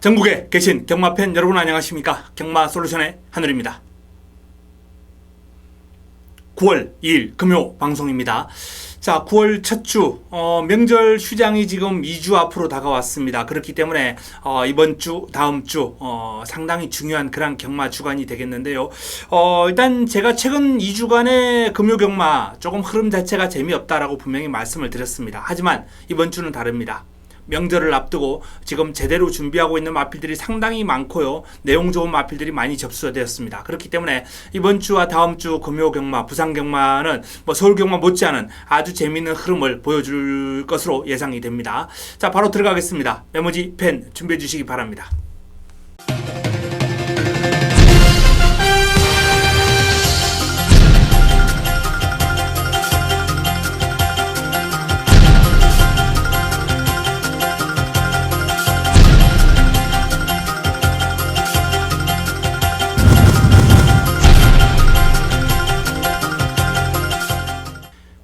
전국에 계신 경마 팬 여러분 안녕하십니까? 경마 솔루션의 하늘입니다. 9월 2일 금요 방송입니다. 자, 9월 첫 주, 어, 명절 휴장이 지금 2주 앞으로 다가왔습니다. 그렇기 때문에, 어, 이번 주, 다음 주, 어, 상당히 중요한 그런 경마 주간이 되겠는데요. 어, 일단 제가 최근 2주간의 금요 경마 조금 흐름 자체가 재미없다라고 분명히 말씀을 드렸습니다. 하지만 이번 주는 다릅니다. 명절을 앞두고 지금 제대로 준비하고 있는 마필들이 상당히 많고요. 내용 좋은 마필들이 많이 접수가 되었습니다. 그렇기 때문에 이번 주와 다음 주 금요 경마, 부산 경마는 뭐 서울 경마 못지않은 아주 재미있는 흐름을 보여줄 것으로 예상이 됩니다. 자, 바로 들어가겠습니다. 메모지 펜 준비해 주시기 바랍니다.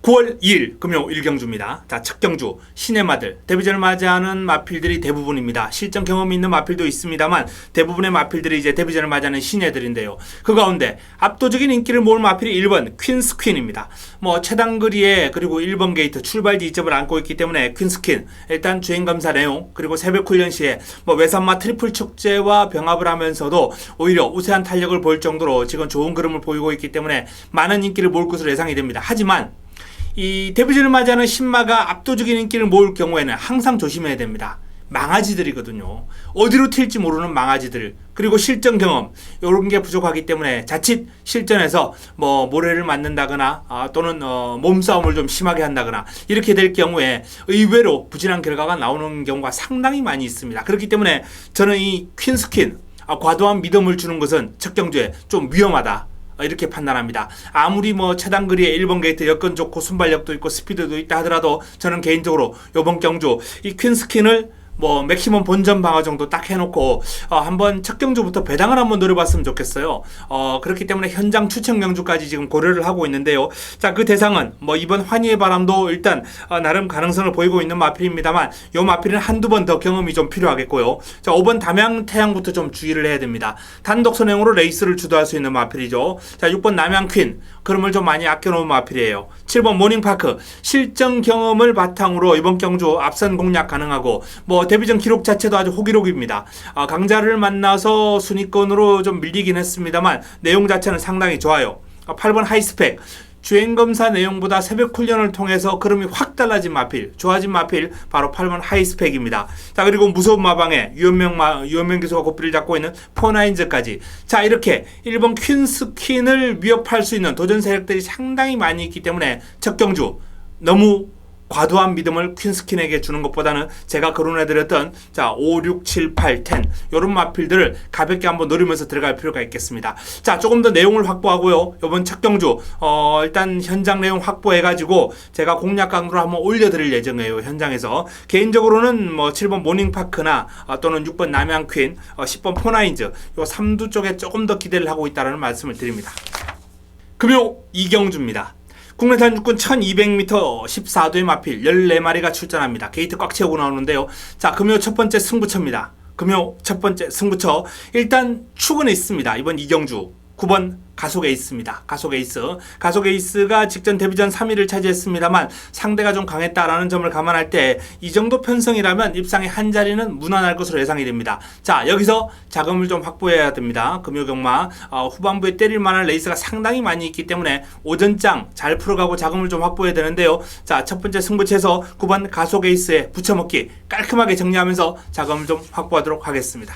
구월 2일 금요 1경주입니다. 자, 첫 경주 시내마들 데뷔전을 맞이하는 마필들이 대부분입니다. 실전 경험이 있는 마필도 있습니다만 대부분의 마필들이 이제 데뷔전을 맞이하는 시내들인데요. 그 가운데 압도적인 인기를 모을 마필이 1번 퀸스 퀸입니다. 뭐 최단거리에 그리고 1번 게이트 출발 지점을 안고 있기 때문에 퀸스 퀸 일단 주행 검사 내용 그리고 새벽 훈련 시에 뭐 외산마 트리플 축제와 병합을 하면서도 오히려 우세한 탄력을 보일 정도로 지금 좋은 그림을 보이고 있기 때문에 많은 인기를 모을 것으로 예상이 됩니다. 하지만 이 데뷔전을 맞이하는 신마가 압도적인 인기를 모을 경우에는 항상 조심해야 됩니다. 망아지들이거든요. 어디로 튈지 모르는 망아지들 그리고 실전 경험 이런 게 부족하기 때문에 자칫 실전에서 뭐 모래를 맞는다거나 아, 또는 어, 몸싸움을 좀 심하게 한다거나 이렇게 될 경우에 의외로 부진한 결과가 나오는 경우가 상당히 많이 있습니다. 그렇기 때문에 저는 이 퀸스킨 아, 과도한 믿음을 주는 것은 첫 경주에 좀 위험하다. 어, 이렇게 판단합니다. 아무리 뭐 최단 거리에 1번 게이트 여건 좋고 순발력도 있고 스피드도 있다 하더라도 저는 개인적으로 요번 경주 이 퀸스킨을 뭐 맥시멈 본전 방어 정도 딱 해놓고 어, 한번 첫 경주부터 배당을 한번 노려봤으면 좋겠어요. 어, 그렇기 때문에 현장 추천 경주까지 지금 고려를 하고 있는데요. 자 그 대상은 뭐 이번 환희의 바람도 일단 어, 나름 가능성을 보이고 있는 마필입니다만 요 마필은 한두 번 더 경험이 좀 필요하겠고요. 자 5번 담양 태양부터 좀 주의를 해야 됩니다. 단독 선행으로 레이스를 주도할 수 있는 마필이죠. 자 6번 남양 퀸 그름을 좀 많이 아껴놓은 마필이에요. 7번 모닝파크 실전 경험을 바탕으로 이번 경주 앞선 공략 가능하고 뭐 데뷔전 기록 자체도 아주 호기록입니다. 아, 강자를 만나서 순위권으로 좀 밀리긴 했습니다만 내용 자체는 상당히 좋아요. 아, 8번 하이스펙 주행검사 내용보다 새벽 훈련을 통해서 그름이 확 달라진 마필, 좋아진 마필, 바로 8번 하이스펙입니다. 자, 그리고 무서운 마방에 유현명, 마, 유현명 기수가 고삐를 잡고 있는 포나인즈까지. 자, 이렇게 1번 퀸스 퀸을 위협할 수 있는 도전 세력들이 상당히 많이 있기 때문에 첫 경주 너무 과도한 믿음을 퀸스킨에게 주는 것보다는 제가 거론해드렸던 자 5, 6, 7, 8, 10 이런 마필들을 가볍게 한번 노리면서 들어갈 필요가 있겠습니다. 자 조금 더 내용을 확보하고요. 이번 첫 경주 어, 일단 현장 내용 확보해가지고 제가 공략 강도를 한번 올려드릴 예정이에요. 현장에서 개인적으로는 뭐 7번 모닝파크나 어, 또는 6번 남양퀸, 어, 10번 포나인즈 요 3두 쪽에 조금 더 기대를 하고 있다는 말씀을 드립니다. 금요 이경주입니다. 국내산 육군 1200m 14도의 마필 14마리가 출전합니다. 게이트 꽉 채우고 나오는데요. 자, 금요 첫 번째 승부처입니다. 금요 첫 번째 승부처. 일단 축은 있습니다. 이번 이경주. 9번 가속 에이스입니다. 가속 에이스. 가속 에이스가 직전 데뷔전 3위를 차지했습니다만 상대가 좀 강했다라는 점을 감안할 때 이 정도 편성이라면 입상의 한 자리는 무난할 것으로 예상이 됩니다. 자, 여기서 자금을 좀 확보해야 됩니다. 금요경마 어, 후반부에 때릴 만한 레이스가 상당히 많이 있기 때문에 오전장 잘 풀어가고 자금을 좀 확보해야 되는데요. 자, 첫 번째 승부처에서 9번 가속 에이스에 붙여먹기 깔끔하게 정리하면서 자금을 좀 확보하도록 하겠습니다.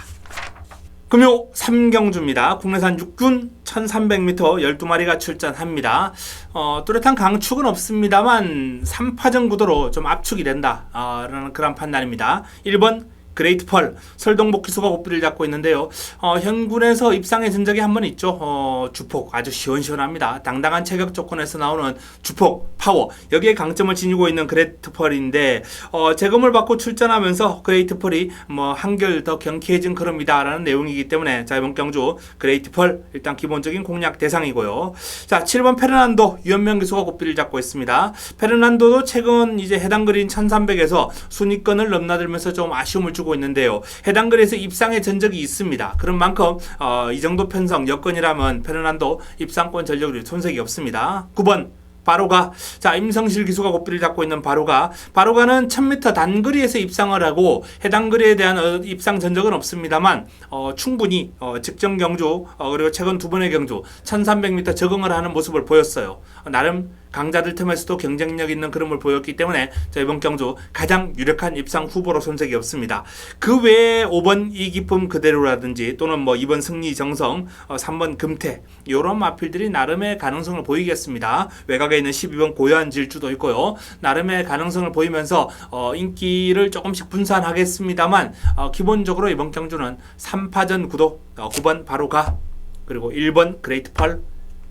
금요 3경주입니다. 국내산 육군 1300m 12마리가 출전합니다. 어, 뚜렷한 강축은 없습니다만 3파전 구도로 좀 압축이 된다. 어, 라는 그런 판단입니다. 1번 그레이트 펄 설동복 기수가 고삐를 잡고 있는데요. 어, 현군에서 입상의 전적이 한 번 있죠. 어, 주폭 아주 시원시원합니다. 당당한 체격 조건에서 나오는 주폭 파워 여기에 강점을 지니고 있는 그레이트 펄인데 어, 재검을 받고 출전하면서 그레이트 펄이 뭐 한결 더 경쾌해진 그럽니다라는 내용이기 때문에 자 이번 경주 그레이트 펄 일단 기본적인 공략 대상이고요. 자 7번 페르난도 유현명 기수가 고삐를 잡고 있습니다. 페르난도도 최근 이제 해당 그린 1300에서 순위권을 넘나들면서 좀 아쉬움을 주고 맞추고 있는데요. 해당 글에서 입상의 전적이 있습니다. 그런 만큼 어, 이 정도 편성 여건이라면 페르난도 입상권 전력이 손색이 없습니다. 9번 바로가 자 임성실 기수가 고삐를 잡고 있는 바로가 바로가는 1000m 단거리에서 입상을 하고 해당 거리에 대한 어, 입상 전적은 없습니다만 어, 충분히 어, 직전 경주 어, 그리고 최근 두 번의 경주 1300m 적응을 하는 모습을 보였어요. 어, 나름 강자들 틈에서도 경쟁력 있는 그림을 보였기 때문에 자, 이번 경주 가장 유력한 입상 후보로 손색이 없습니다. 그 외에 5번 이기쁨 그대로라든지 또는 뭐 2번 승리 정성, 어, 3번 금태 이런 마필들이 나름의 가능성을 보이겠습니다. 외곽에 있는 12번 고요한 질주도 있고요. 나름의 가능성을 보이면서 어, 인기를 조금씩 분산하겠습니다만 어, 기본적으로 이번 경주는 3파전 구도 어, 9번 바로 가 그리고 1번 그레이트 펄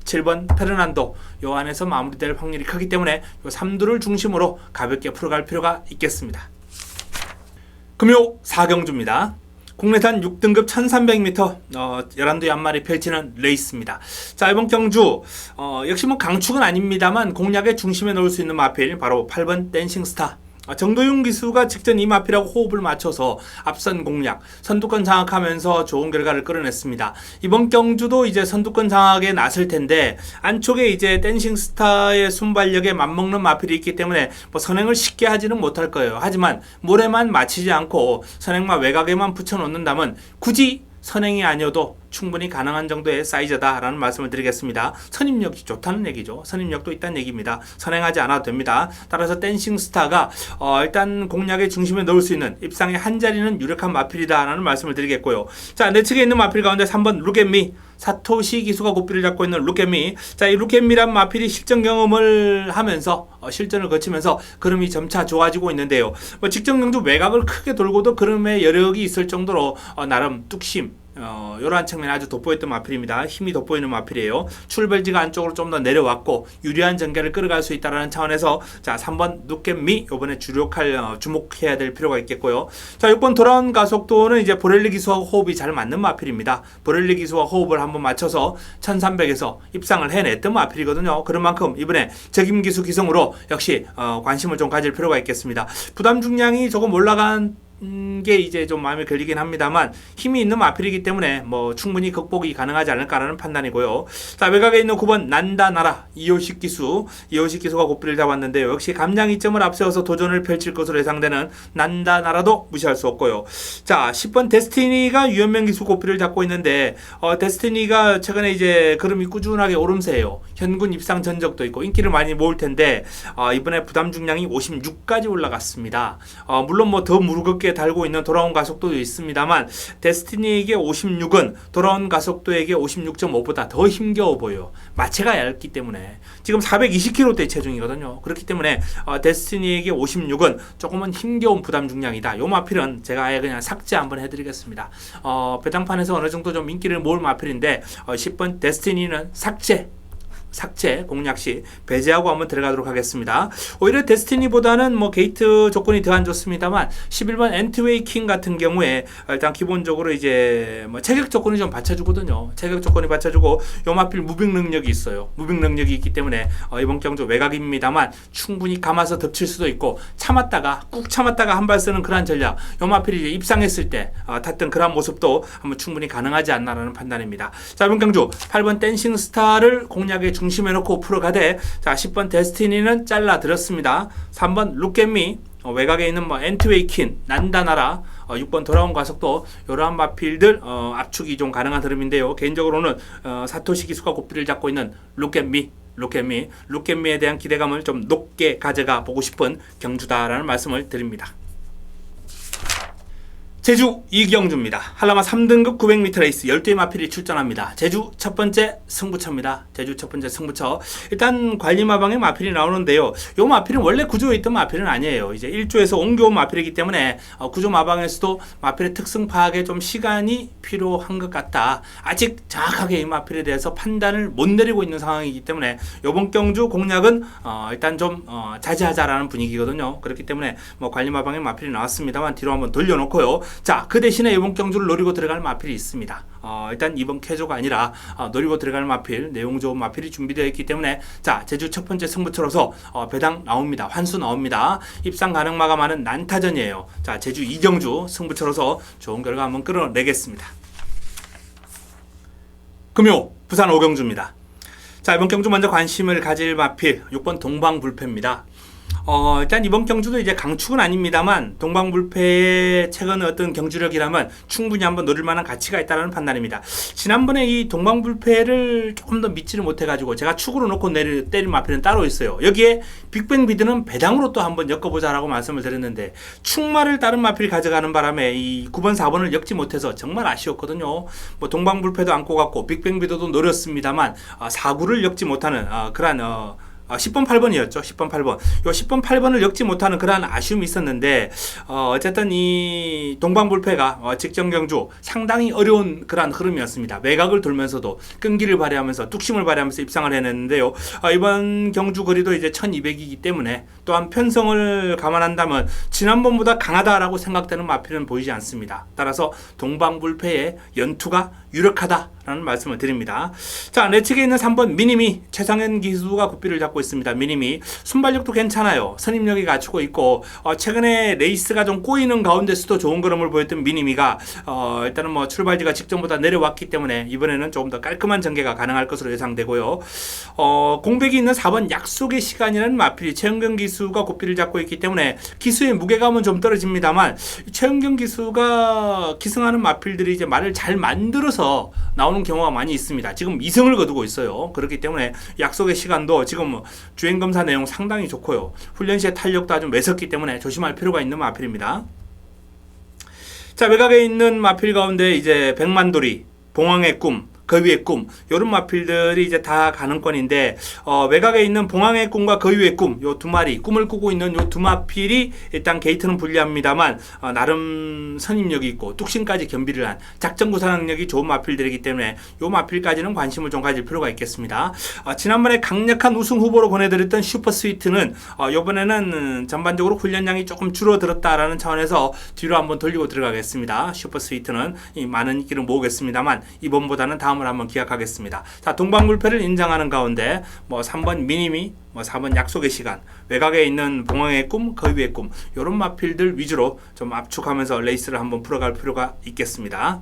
7번 페르난도 요 안에서 마무리될 확률이 크기 때문에 요 3두를 중심으로 가볍게 풀어갈 필요가 있겠습니다. 금요 4경주입니다. 국내산 6등급 1300m 어, 11두의 한 마리 펼치는 레이스입니다. 자 이번 경주 어, 역시 뭐 강축은 아닙니다만 공략의 중심에 놓을 수 있는 마필 바로 8번 댄싱 스타 아, 정도윤 기수가 직전 이 마필하고 호흡을 맞춰서 앞선 공략, 선두권 장악하면서 좋은 결과를 끌어냈습니다. 이번 경주도 이제 선두권 장악에 나설 텐데 안쪽에 이제 댄싱 스타의 순발력에 맞먹는 마필이 있기 때문에 뭐 선행을 쉽게 하지는 못할 거예요. 하지만 모래만 맞히지 않고 선행만 외곽에만 붙여놓는다면 굳이 선행이 아니어도 충분히 가능한 정도의 사이즈다라는 말씀을 드리겠습니다. 선임력이 좋다는 얘기죠. 선임력도 있다는 얘기입니다. 선행하지 않아도 됩니다. 따라서 댄싱 스타가 어, 일단 공략의 중심에 넣을 수 있는 입상의 한 자리는 유력한 마필이다라는 말씀을 드리겠고요. 자, 내 측에 있는 마필 가운데 3번 루겐미 사토시 기수가 고삐를 잡고 있는 루켓미. 자, 이 루켓미란 마필이 실전 경험을 하면서 어, 실전을 거치면서 그름이 점차 좋아지고 있는데요. 뭐 직전 경주 외곽을 크게 돌고도 그름의 여력이 있을 정도로 어, 나름 뚝심 어, 이러한 측면에 아주 돋보였던 마필입니다. 힘이 돋보이는 마필이에요. 출발지가 안쪽으로 좀 더 내려왔고 유리한 전개를 끌어갈 수 있다는 차원에서 자 3번 누켓미 이번에 주력할 어, 주목해야 될 필요가 있겠고요. 자 6번 돌아온 가속도는 이제 보렐리 기수와 호흡이 잘 맞는 마필입니다. 보렐리 기수와 호흡을 한번 맞춰서 1300에서 입상을 해냈던 마필이거든요. 그런 만큼 이번에 적임 기수 기성으로 역시 어, 관심을 좀 가질 필요가 있겠습니다. 부담 중량이 조금 올라간 음, 게 이제 좀 마음에 걸리긴 합니다만 힘이 있는 마필이기 때문에 뭐 충분히 극복이 가능하지 않을까라는 판단이고요. 자 외곽에 있는 9번 난다나라 이호식 기수 이호식 기수가 고삐를 잡았는데요. 역시 감량 이점을 앞세워서 도전을 펼칠 것으로 예상되는 난다나라도 무시할 수 없고요. 자 10번 데스티니가 유현명 기수 고삐를 잡고 있는데 어, 데스티니가 최근에 이제 걸음이 꾸준하게 오름세예요. 현군 입상 전적도 있고 인기를 많이 모을 텐데 어, 이번에 부담 중량이 56까지 올라갔습니다. 어, 물론 뭐 더 무르겁게 달고 있는 돌아온 가속도도 있습니다만 데스티니에게 56은 돌아온 가속도에게 56.5보다 더 힘겨워 보여. 마체가 얇기 때문에 지금 420kg대 체중이거든요. 그렇기 때문에 어, 데스티니에게 56은 조금은 힘겨운 부담 중량이다. 요 마필은 제가 아예 그냥 삭제 한번 해드리겠습니다. 어, 배당판에서 어느 정도 좀 인기를 모을 마필인데 어, 10번 데스티니는 삭제 삭제 공략 시 배제하고 한번 들어가도록 하겠습니다. 오히려 데스티니보다는 뭐 게이트 조건이 더 안 좋습니다만 11번 엔트웨이 킹 같은 경우에 일단 기본적으로 이제 뭐 체격 조건이 좀 받쳐주거든요. 체격 조건이 받쳐주고 요마필 무빙 능력이 있어요. 무빙 능력이 있기 때문에 어, 이번 경주 외곽입니다만 충분히 감아서 덮칠 수도 있고 참았다가 꾹 참았다가 한 발 쓰는 그런 전략 요마필이 이제 입상했을 때 어, 탔던 그런 모습도 한번 충분히 가능하지 않나라는 판단입니다. 자 이번 경주 8번 댄싱 스타를 공략의 중심에 놓고 풀어가되 자 10번 데스티니는 잘라 들었습니다. 3번 룩겟미 어, 외곽에 있는 뭐 엔트웨이킨 난다나라 어, 6번 돌아온 가속도 이러한 마필들 어, 압축이 좀 가능한 흐름인데요. 개인적으로는 어, 사토시 기수가 고삐를 잡고 있는 룩겟미 룩겟미 룩겟미에 대한 기대감을 좀 높게 가져가 보고 싶은 경주다라는 말씀을 드립니다. 제주 이경주입니다. 한라마 3등급 900m 레이스 12의 마필이 출전합니다. 제주 첫 번째 승부처입니다. 제주 첫 번째 승부처. 일단 관리마방에 마필이 나오는데요. 요 마필은 원래 구조에 있던 마필은 아니에요. 이제 1조에서 옮겨온 마필이기 때문에 어, 구조 마방에서도 마필의 특성 파악에 좀 시간이 필요한 것 같다. 아직 정확하게 이 마필에 대해서 판단을 못 내리고 있는 상황이기 때문에 요번 경주 공략은 어, 일단 좀 어, 자제하자라는 분위기거든요. 그렇기 때문에 뭐 관리마방에 마필이 나왔습니다만 뒤로 한번 돌려놓고요. 자, 그 대신에 이번 경주를 노리고 들어갈 마필이 있습니다. 어, 일단 이번 캐조가 아니라 어, 노리고 들어갈 마필, 내용 좋은 마필이 준비되어 있기 때문에 자, 제주 첫 번째 승부처로서 어, 배당 나옵니다. 환수 나옵니다. 입상 가능 마감하는 난타전이에요. 자, 제주 이경주 승부처로서 좋은 결과 한번 끌어내겠습니다. 금요 부산 오경주입니다. 자 이번 경주 먼저 관심을 가질 마필 6번 동방불패입니다. 어, 일단 이번 경주도 이제 강축은 아닙니다만 동방불패의 최근 어떤 경주력이라면 충분히 한번 노릴 만한 가치가 있다는 판단입니다. 지난번에 이 동방불패를 조금 더 믿지를 못해가지고 제가 축으로 놓고 내리, 때린 마필은 따로 있어요. 여기에 빅뱅 비드는 배당으로 또 한번 엮어보자라고 말씀을 드렸는데 축마를 다른 마필 가져가는 바람에 이 9번 4번을 엮지 못해서 정말 아쉬웠거든요. 뭐 동방불패도 안고 갔고 빅뱅 비드도 노렸습니다만 아, 4구를 엮지 못하는 아, 그러한 어, 아, 10번 8번이었죠. 10번 8번. 요 10번 8번을 엮지 못하는 그러한 아쉬움이 있었는데 어, 어쨌든 이 동방불패가 어, 직전 경주 상당히 어려운 그러한 흐름이었습니다. 외곽을 돌면서도 끈기를 발휘하면서 뚝심을 발휘하면서 입상을 해냈는데요. 어, 이번 경주 거리도 이제 1200이기 때문에 또한 편성을 감안한다면 지난번보다 강하다라고 생각되는 마필은 보이지 않습니다. 따라서 동방불패의 연투가 유력하다라는 말씀을 드립니다. 자, 내 측에 있는 3번 미니미 최상현 기수가 고삐를 잡고 있습니다. 미니미 순발력도 괜찮아요. 선임력이 갖추고 있고 어, 최근에 레이스가 좀 꼬이는 가운데서도 좋은 걸음을 보였던 미니미가 어, 일단은 뭐 출발지가 직전보다 내려왔기 때문에 이번에는 조금 더 깔끔한 전개가 가능할 것으로 예상되고요. 어, 공백이 있는 4번 약속의 시간이라는 마필이 최은경 기수가 고삐를 잡고 있기 때문에 기수의 무게감은 좀 떨어집니다만 최은경 기수가 기승하는 마필들이 이제 말을 잘 만들어서 나오는 경우가 많이 있습니다. 지금 2승을 거두고 있어요. 그렇기 때문에 약속의 시간도 지금 주행 검사 내용 상당히 좋고요. 훈련 시의 탄력도 아주 매섭기 때문에 조심할 필요가 있는 마필입니다. 자, 외곽에 있는 마필 가운데 이제 백만돌이, 봉황의 꿈, 그 위의 꿈 요런 마필들이 이제 다 가능권인데 어, 외곽에 있는 봉황의 꿈과 그 위의 꿈 요 두 마리 꿈을 꾸고 있는 요 두 마필이 일단 게이트는 불리합니다만 어, 나름 선임력이 있고 뚝심까지 겸비를 한 작전 구사 능력이 좋은 마필들이기 때문에 요 마필까지는 관심을 좀 가질 필요가 있겠습니다. 어, 지난번에 강력한 우승 후보로 보내드렸던 슈퍼 스위트는 어, 요번에는 전반적으로 훈련량이 조금 줄어들었다라는 차원에서 뒤로 한번 돌리고 들어가겠습니다. 슈퍼 스위트는 이 많은 인기를 모으겠습니다만 이번보다는 다음 을 한번 기약하겠습니다. 자 동방불패를 인정하는 가운데 뭐 3번 미니미 뭐 4번 약속의 시간 외곽에 있는 봉황의 꿈, 그 위의 꿈 이런 마필들 위주로 좀 압축하면서 레이스를 한번 풀어갈 필요가 있겠습니다.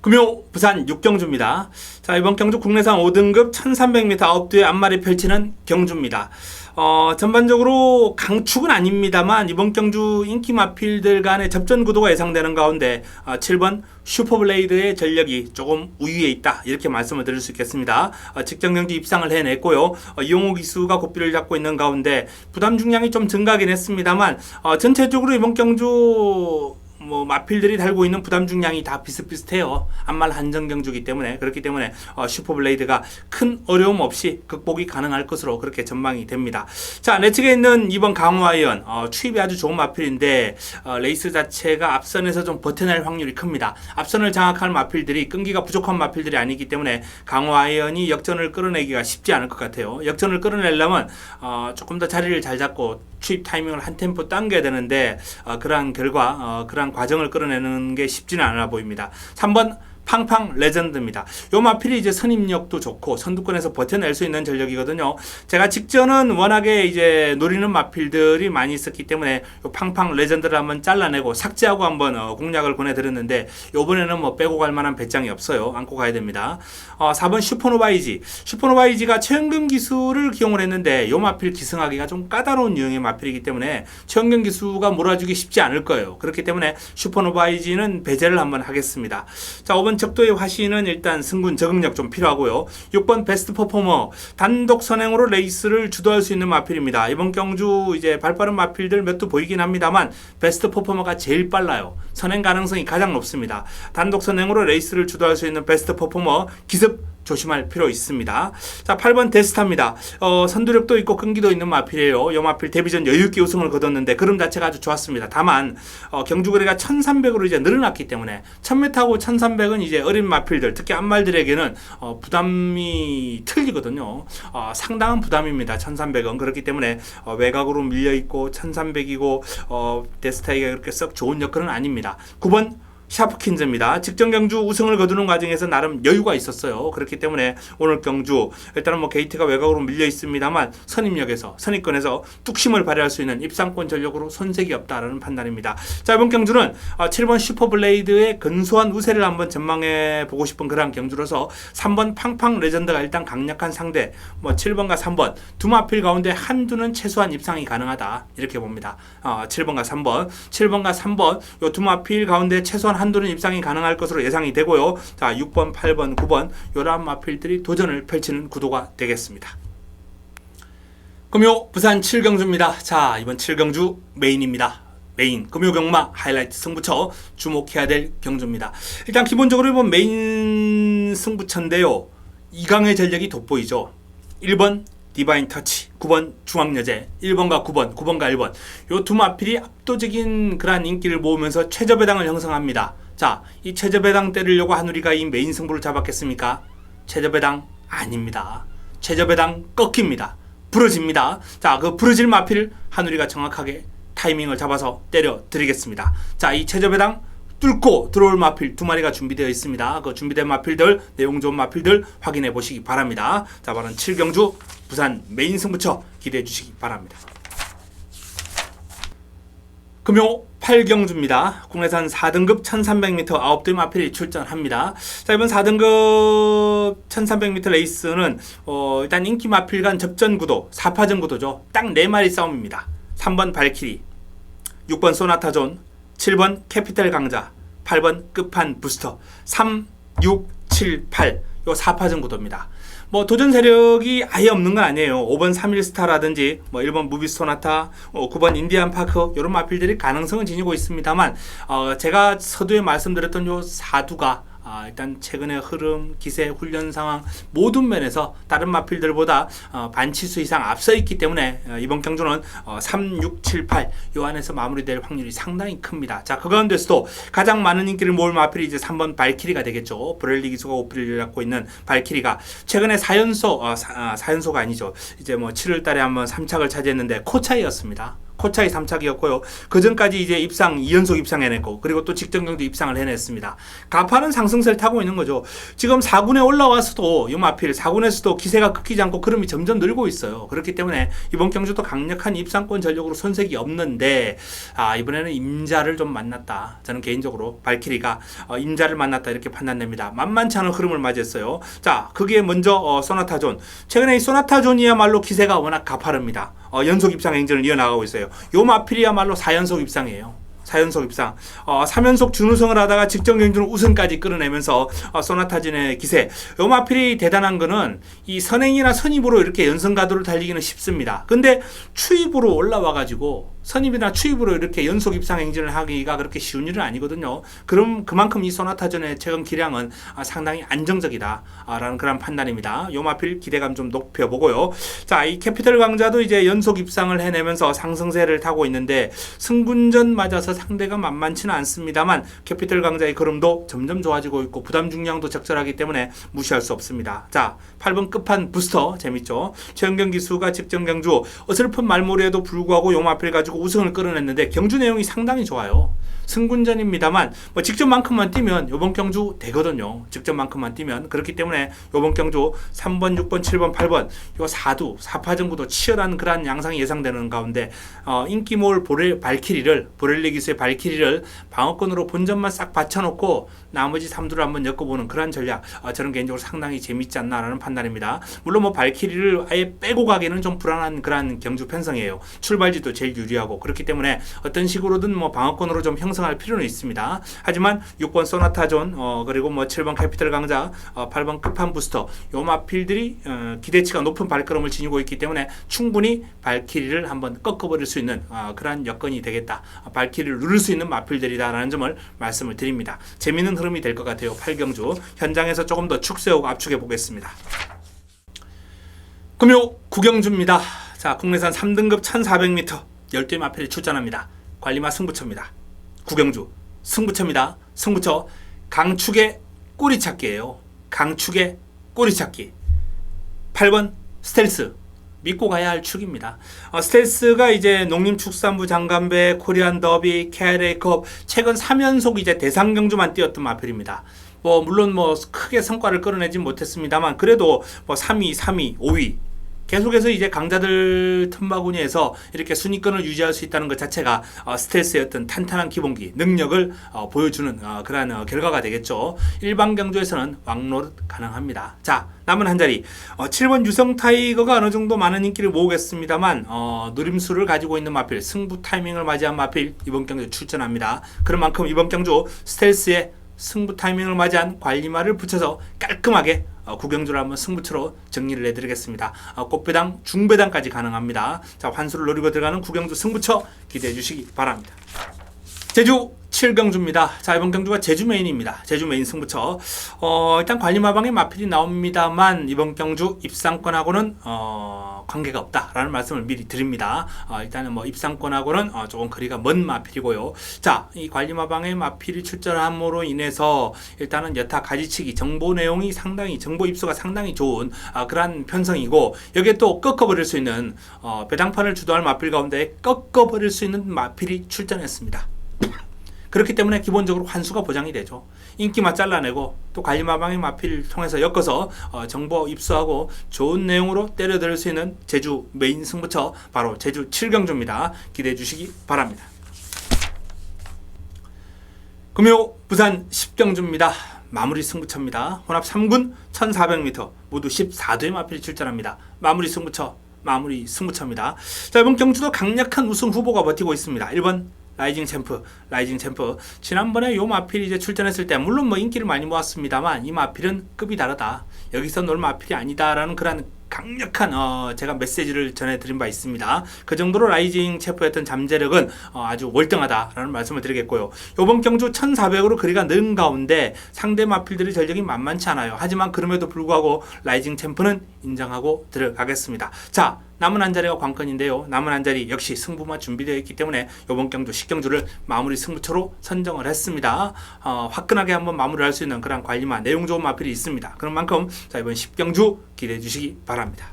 금요 부산 6경주입니다. 자 이번 경주 국내산 5등급 1300m 9뒤에 앞마리 펼치는 경주입니다. 어, 전반적으로 강축은 아닙니다만 이번 경주 인기 마필들 간의 접전 구도가 예상되는 가운데 어, 7번 슈퍼블레이드의 전력이 조금 우위에 있다 이렇게 말씀을 드릴 수 있겠습니다. 어, 직전 경기 입상을 해냈고요. 어, 이용호 기수가 고삐를 잡고 있는 가운데 부담 중량이 좀 증가하긴 했습니다만 어, 전체적으로 이번 경주 뭐 마필들이 달고 있는 부담 중량이 다 비슷비슷해요. 안말 한정 경주기 때문에 그렇기 때문에 어, 슈퍼블레이드가 큰 어려움 없이 극복이 가능할 것으로 그렇게 전망이 됩니다. 자, 내 측에 있는 2번 강화이언 어, 추입이 아주 좋은 마필인데 어, 레이스 자체가 앞선에서 좀 버텨낼 확률이 큽니다. 앞선을 장악할 마필들이 끈기가 부족한 마필들이 아니기 때문에 강화이언이 역전을 끌어내기가 쉽지 않을 것 같아요. 역전을 끌어내려면 어, 조금 더 자리를 잘 잡고 추입 타이밍을 한 템포 당겨야 되는데 어, 그러한 결과 어, 그러한 과정을 끌어내는 게 쉽지는 않아 보입니다. 3번 팡팡 레전드입니다. 요 마필이 이제 선임력도 좋고 선두권에서 버텨낼 수 있는 전력이거든요. 제가 직전은 워낙에 이제 노리는 마필들이 많이 있었기 때문에 요 팡팡 레전드를 한번 잘라내고 삭제하고 한번 어, 공략을 보내드렸는데 요번에는 뭐 빼고 갈 만한 배짱이 없어요. 안고 가야 됩니다. 어, 4번 슈퍼노바이지. 슈퍼노바이지가 최연금 기수를 기용을 했는데 요 마필 기승하기가 좀 까다로운 유형의 마필이기 때문에 최연금 기수가 몰아주기 쉽지 않을 거예요. 그렇기 때문에 슈퍼노바이지는 배제를 한번 하겠습니다. 자, 5번 적도의 화신은 일단 승군 적응력 좀 필요하고요. 6번 베스트 퍼포머 단독 선행으로 레이스를 주도할 수 있는 마필입니다. 이번 경주 이제 발빠른 마필들 몇 두 보이긴 합니다만 베스트 퍼포머가 제일 빨라요. 선행 가능성이 가장 높습니다. 단독 선행으로 레이스를 주도할 수 있는 베스트 퍼포머 기습 조심할 필요 있습니다. 자, 8번 데스타입니다. 어, 선두력도 있고 끈기도 있는 마필이에요. 요 마필 데뷔전 여유있게 우승을 거뒀는데 그름 자체가 아주 좋았습니다. 다만 어, 경주거리가 1300으로 이제 늘어났기 때문에 1000m하고 1300은 이제 어린 마필들 특히 안말들에게는 어, 부담이 틀리거든요. 어, 상당한 부담입니다. 1300은 그렇기 때문에 어, 외곽으로 밀려 있고 1300이고 어, 데스타이가 그렇게 썩 좋은 여건은 아닙니다. 9번 샤프킨즈입니다. 직전 경주 우승을 거두는 과정에서 나름 여유가 있었어요. 그렇기 때문에 오늘 경주 일단은 뭐 게이트가 외곽으로 밀려 있습니다만 선임력에서 선입권에서 뚝심을 발휘할 수 있는 입상권 전력으로 손색이 없다라는 판단입니다. 자 이번 경주는 어, 7번 슈퍼블레이드의 근소한 우세를 한번 전망해 보고 싶은 그런 경주로서 3번 팡팡 레전드가 일단 강력한 상대 뭐 7번과 3번 두 마필 가운데 한두는 최소한 입상이 가능하다 이렇게 봅니다. 어, 7번과 3번 7번과 3번 요 두 마필 가운데 최소한 한두는 입상이 가능할 것으로 예상이 되고요. 자, 6번, 8번, 9번 요런 마필들이 도전을 펼치는 구도가 되겠습니다. 금요 부산 7경주입니다. 자, 이번 7경주 메인입니다. 메인 금요 경마 하이라이트 승부처 주목해야 될 경주입니다. 일단 기본적으로 이번 메인 승부처인데요. 이강의 전력이 돋보이죠. 1번 디바인 터치, 9번 중앙여제, 1번과 9번, 9번과 1번. 요 두 마필이 압도적인 그러한 인기를 모으면서 최저배당을 형성합니다. 자, 이 최저배당 때리려고 한우리가 이 메인 승부를 잡았겠습니까? 최저배당 아닙니다. 최저배당 꺾입니다. 부러집니다. 자, 그 부러질 마필 한우리가 정확하게 타이밍을 잡아서 때려 드리겠습니다. 자, 이 최저배당 뚫고 들어올 마필 두 마리가 준비되어 있습니다. 그 준비된 마필들, 내용 좋은 마필들 확인해 보시기 바랍니다. 자, 바로 7경주 부산 메인 승부처 기대해 주시기 바랍니다. 금요 8경주입니다. 국내산 4등급 1300m 9대 마필이 출전합니다. 자, 이번 4등급 1300m 레이스는 어, 일단 인기 마필 간 접전 구도, 4파전 구도죠. 딱 4마리 싸움입니다. 3번 발키리, 6번 소나타존, 7번 캐피탈 강자, 8번 끝판 부스터, 3, 6, 7, 8. 요 4파전 구도입니다. 뭐 도전 세력이 아예 없는 건 아니에요. 5번 3일 스타라든지 뭐 1번 무비 소나타, 어, 9번 인디안 파크 이런 마필들이 가능성은 지니고 있습니다만 어, 제가 서두에 말씀드렸던 요 사두가 아, 일단 최근의 흐름, 기세, 훈련 상황 모든 면에서 다른 마필들보다 어, 반치수 이상 앞서 있기 때문에 어, 이번 경주는 어, 3, 6, 7, 8 요 안에서 마무리될 확률이 상당히 큽니다. 자, 그 가운데서도 가장 많은 인기를 모을 마필이 이제 3번 발키리가 되겠죠. 브렐리 기수가 오피를 갖고 있는 발키리가 최근에 4연소, 어, 사, 아, 4연소가 아니죠. 이제 뭐 7월 달에 한번 3착을 차지했는데 코차이였습니다. 코차이 3착이었고요. 그 전까지 이제 입상 2연속 입상해냈고 그리고 또 직전 경도 입상을 해냈습니다. 가파는 상승세를 타고 있는 거죠. 지금 4군에 올라와서도 요마필 4군에서도 기세가 꺾이지 않고 흐름이 점점 늘고 있어요. 그렇기 때문에 이번 경주도 강력한 입상권 전력으로 손색이 없는데 아 이번에는 임자를 좀 만났다. 저는 개인적으로 발키리가 어, 임자를 만났다 이렇게 판단됩니다. 만만치 않은 흐름을 맞이했어요. 자 그게 먼저 어, 소나타존 최근에 이 소나타존이야말로 기세가 워낙 가파릅니다. 어, 연속 입상 행진을 이어나가고 있어요. 요 마필이야말로 4연속 입상이에요. 4연속 입상, 어, 3연속 준우승을 하다가 직전 경주는 우승까지 끌어내면서 어, 소나타진의 기세. 요 마필이 대단한 거는 이 선행이나 선입으로 이렇게 연승 가도를 달리기는 쉽습니다. 근데 추입으로 올라와 가지고 선입이나 추입으로 이렇게 연속 입상 행진을 하기가 그렇게 쉬운 일은 아니거든요. 그럼 그만큼 이 소나타전의 최근 기량은 아, 상당히 안정적이다라는 그런 판단입니다. 요마필 기대감 좀 높여보고요. 자, 이 캐피털 강자도 이제 연속 입상을 해내면서 상승세를 타고 있는데 승군전 맞아서 상대가 만만치는 않습니다만 캐피털 강자의 걸음도 점점 좋아지고 있고 부담 중량도 적절하기 때문에 무시할 수 없습니다. 자, 8번 끝판 부스터 재밌죠? 최은경 기수가 직전 경주 어설픈 말머리에도 불구하고 요마필 가지고 우승을 끌어냈는데 경주 내용이 상당히 좋아요. 승군전입니다만 뭐 직전만큼만 뛰면 요번 경주 되거든요. 직전만큼만 뛰면 그렇기 때문에 요번 경주 3번, 6번, 7번, 8번 요 4두, 4파 정도도 치열한 그러한 양상이 예상되는 가운데 어, 인기몰 보렐 발키리를 보렐리 기수의 발키리를 방어권으로 본전만 싹 받쳐놓고 나머지 3두를 한번 엮어보는 그런 전략 어, 저는 개인적으로 상당히 재밌지 않나라는 판단입니다. 물론 뭐 발키리를 아예 빼고 가기는 좀 불안한 그런 경주 편성이에요. 출발지도 제일 유리하고 그렇기 때문에 어떤 식으로든 뭐 방어권으로 좀 형성 편성할 필요는 있습니다. 하지만 6번 소나타존 어, 그리고 뭐 7번 캐피털 강자, 어, 8번 끝판 부스터 요 마필들이 어, 기대치가 높은 발걸음을 지니고 있기 때문에 충분히 발키리를 한번 꺾어버릴 수 있는 어, 그러한 여건이 되겠다. 어, 발키리를 누를 수 있는 마필들이다라는 점을 말씀을 드립니다. 재미있는 흐름이 될 것 같아요. 8경주 현장에서 조금 더 축세하고 압축해 보겠습니다. 금요 구경주입니다. 자, 국내산 3등급 1400m 10대 마필이 출전합니다. 관리마 승부처입니다. 구경주 승부처입니다. 승부처 강축의 꼬리찾기예요. 강축의 꼬리찾기. 8번 스텔스 믿고 가야 할 축입니다. 어, 스텔스가 이제 농림축산부 장관배, 코리안 더비, KLA컵 최근 3연속 이제 대상 경주만 뛰었던 마필입니다. 뭐 물론 뭐 크게 성과를 끌어내지 못했습니다만 그래도 뭐 3위, 3위, 5위 계속해서 이제 강자들 틈바구니에서 이렇게 순위권을 유지할 수 있다는 것 자체가 어, 스텔스의 어떤 탄탄한 기본기 능력을 어, 보여주는 어, 그러한 어, 결과가 되겠죠. 일반 경주에서는 왕노릇 가능합니다. 자 남은 한 자리 어, 7번 유성 타이거가 어느 정도 많은 인기를 모으겠습니다만 어, 누림수를 가지고 있는 마필 승부 타이밍을 맞이한 마필 이번 경주 출전합니다. 그런 만큼 이번 경주 스텔스의 승부 타이밍을 맞이한 관리마를 붙여서 깔끔하게 어, 구경주를 한번 승부처로 정리를 해드리겠습니다. 어, 꽃배당, 중배당까지 가능합니다. 자 환수를 노리고 들어가는 구경주 승부처 기대해 주시기 바랍니다. 제주 7경주입니다. 자, 이번 경주가 제주 메인입니다. 제주 메인 승부처. 어, 일단 관리마방에 마필이 나옵니다만, 이번 경주 입상권하고는, 어, 관계가 없다라는 말씀을 미리 드립니다. 어, 일단은 뭐 입상권하고는 어, 조금 거리가 먼 마필이고요. 자, 이 관리마방에 마필이 출전함으로 인해서 일단은 여타 가지치기 정보 내용이 상당히 정보 입수가 상당히 좋은 아, 그러한 편성이고 여기에 또 꺾어버릴 수 있는 어, 배당판을 주도할 마필 가운데 꺾어버릴 수 있는 마필이 출전했습니다. 그렇기 때문에 기본적으로 환수가 보장이 되죠. 인기만 잘라내고 또 관리마방의 마필 통해서 엮어서 어, 정보 입수하고 좋은 내용으로 때려들 수 있는 제주 메인 승부처 바로 제주 7경주입니다. 기대해 주시기 바랍니다. 금요 부산 10경주입니다. 마무리 승부처입니다. 혼합 3군 1400m 모두 14도의 마필이 출전합니다. 마무리 승부처 마무리 승부처입니다. 자 이번 경주도 강력한 우승 후보가 버티고 있습니다. 1번 라이징 챔프, 라이징 챔프. 지난번에 요 마필이 이제 출전했을 때 물론 뭐 인기를 많이 모았습니다만 이 마필은 급이 다르다. 여기서 놀 마필이 아니다라는 그런 강력한 어, 제가 메시지를 전해드린 바 있습니다. 그 정도로 라이징 챔프였던 잠재력은 어, 아주 월등하다라는 말씀을 드리겠고요. 이번 경주 1,400으로 거리가 는 가운데 상대 마필들의 전력이 만만치 않아요. 하지만 그럼에도 불구하고 라이징 챔프는 인정하고 들어가겠습니다. 자. 남은 한 자리가 관건인데요. 남은 한 자리 역시 승부만 준비되어 있기 때문에 이번 경주 10경주를 마무리 승부처로 선정을 했습니다. 어, 화끈하게 한번 마무리할 수 있는 그런 관리만 내용 좋은 마필이 있습니다. 그런 만큼 자 이번 10경주 기대해 주시기 바랍니다.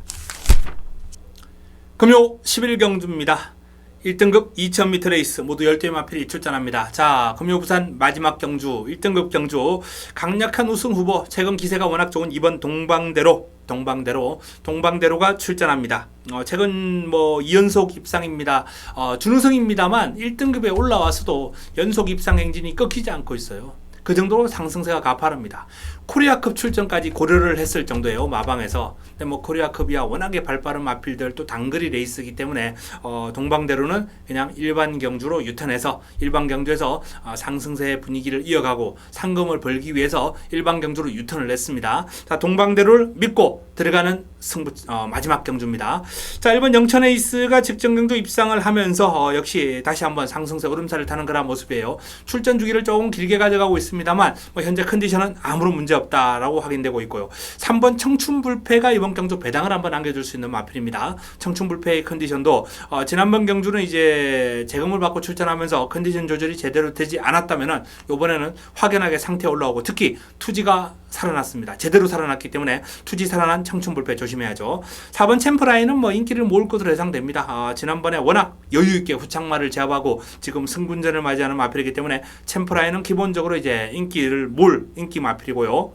금요 11경주입니다. 1등급 2000m 레이스 모두 10대 마필이 출전합니다. 자, 금요 부산 마지막 경주 1등급 경주 강력한 우승 후보 최근 기세가 워낙 좋은 이번 동방대로 동방대로 동방대로가 출전합니다. 어, 최근 뭐 2연속 입상입니다. 어, 준우승입니다만 1등급에 올라와서도 연속 입상 행진이 끊기지 않고 있어요. 그 정도로 상승세가 가파릅니다. 코리아컵 출전까지 고려를 했을 정도예요. 마방에서. 근데 뭐 코리아컵이야 워낙에 발빠른 마필들 또 단거리 레이스이기 때문에 어, 동방대로는 그냥 일반 경주로 유턴해서 일반 경주에서 어, 상승세 분위기를 이어가고 상금을 벌기 위해서 일반 경주로 유턴을 냈습니다. 자, 동방대로를 믿고 들어가는 승부 어, 마지막 경주입니다. 자, 일본 영천 에이스가 직전 경주 입상을 하면서 어, 역시 다시 한번 상승세 오름살을 타는 그런 모습이에요. 출전 주기를 조금 길게 가져가고 있습니다 만 뭐 현재 컨디션은 아무런 문제 없다라고 확인되고 있고요. 3번 청춘불패가 이번 경주 배당을 한번 안겨줄 수 있는 마필입니다. 청춘불패의 컨디션도 어, 지난번 경주는 이제 재금을 받고 출전하면서 컨디션 조절이 제대로 되지 않았다면은 이번에는 확연하게 상태 올라오고 특히 투지가 살아났습니다. 제대로 살아났기 때문에 투지 살아난 청춘불패 조심해야죠. 4번 챔프라인은 뭐 인기를 모을 것으로 예상됩니다. 아, 지난번에 워낙 여유 있게 후창마를 제압하고 지금 승분전을 맞이하는 마필이기 때문에 챔프라인은 기본적으로 이제 인기를 몰 인기 마필이고요.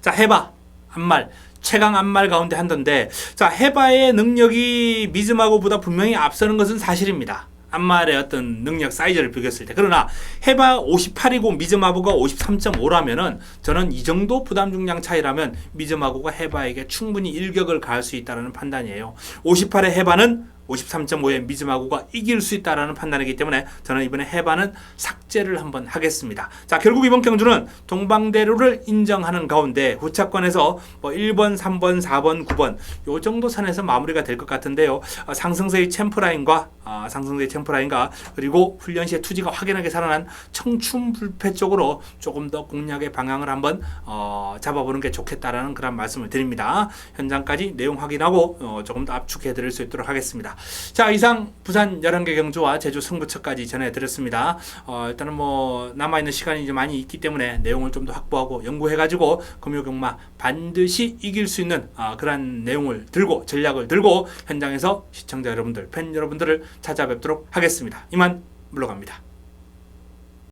자, 해봐. 한말 최강 안말 가운데 한 던데 자 해바의 능력이 미즈마고보다 분명히 앞서는 것은 사실입니다. 안말의 어떤 능력 사이즈를 비교했을 때 그러나 해바 58이고 미즈마고가 53.5라면은 저는 이 정도 부담 중량 차이라면 미즈마고가 해바에게 충분히 일격을 가할 수 있다는 판단이에요. 58의 해바는 53.5의 미즈마구가 이길 수 있다라는 판단이기 때문에 저는 이번에 해반은 삭제를 한번 하겠습니다. 자, 결국 이번 경주는 동방대로를 인정하는 가운데 후차권에서 뭐 1번, 3번, 4번, 9번 요 정도 선에서 마무리가 될 것 같은데요. 어, 상승세의 챔프라인과 아, 상승세의 챔프라인과 그리고 훈련 시에 투지가 확연하게 살아난 청춘 불패 쪽으로 조금 더 공략의 방향을 한번 어, 잡아보는 게 좋겠다라는 그런 말씀을 드립니다. 현장까지 내용 확인하고 어, 조금 더 압축해 드릴 수 있도록 하겠습니다. 자 이상 부산 11개 경주와 제주 승부처까지 전해드렸습니다. 어, 일단은 뭐 남아있는 시간이 이제 많이 있기 때문에 내용을 좀 더 확보하고 연구해가지고 금요경마 반드시 이길 수 있는 아, 그런 내용을 들고 전략을 들고 현장에서 시청자 여러분들 팬 여러분들을 찾아뵙도록 하겠습니다. 이만 물러갑니다.